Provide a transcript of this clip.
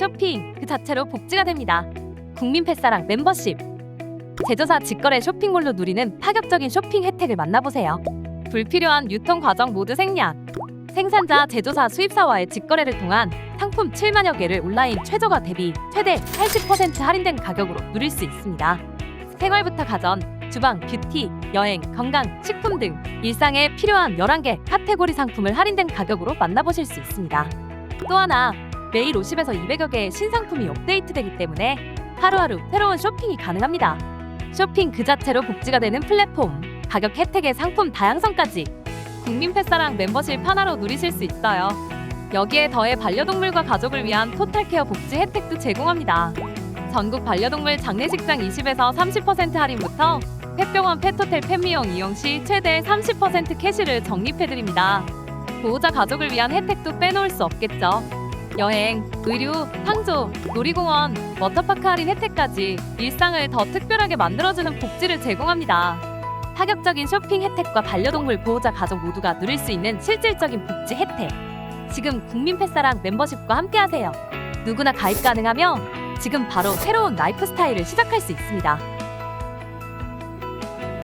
쇼핑 그 자체로 복지가 됩니다. 국민 패사랑 멤버십 제조사 직거래 쇼핑몰로 누리는 파격적인 쇼핑 혜택을 만나보세요. 불필요한 유통 과정 모두 생략. 생산자, 제조사, 수입사와의 직거래를 통한 상품 7만여 개를 온라인 최저가 대비 최대 80% 할인된 가격으로 누릴 수 있습니다. 생활부터 가전, 주방, 뷰티, 여행, 건강, 식품 등 일상에 필요한 11개 카테고리 상품을 할인된 가격으로 만나보실 수 있습니다. 또 하나, 매일 50에서 200여 개의 신상품이 업데이트되기 때문에 하루하루 새로운 쇼핑이 가능합니다. 쇼핑 그 자체로 복지가 되는 플랫폼, 가격 혜택의 상품 다양성까지 국민 패사랑 멤버십 하나로 누리실 수 있어요. 여기에 더해 반려동물과 가족을 위한 토탈케어 복지 혜택도 제공합니다. 전국 반려동물 장례식장 20에서 30% 할인부터 펫병원 펫호텔 펫미용 이용 시 최대 30% 캐시를 적립해드립니다. 보호자 가족을 위한 혜택도 빼놓을 수 없겠죠. 여행, 의류, 상조, 놀이공원, 워터파크 할인 혜택까지 일상을 더 특별하게 만들어주는 복지를 제공합니다. 파격적인 쇼핑 혜택과 반려동물 보호자 가족 모두가 누릴 수 있는 실질적인 복지 혜택. 지금 국민 패사랑 멤버십과 함께하세요. 누구나 가입 가능하며 지금 바로 새로운 라이프 스타일을 시작할 수 있습니다.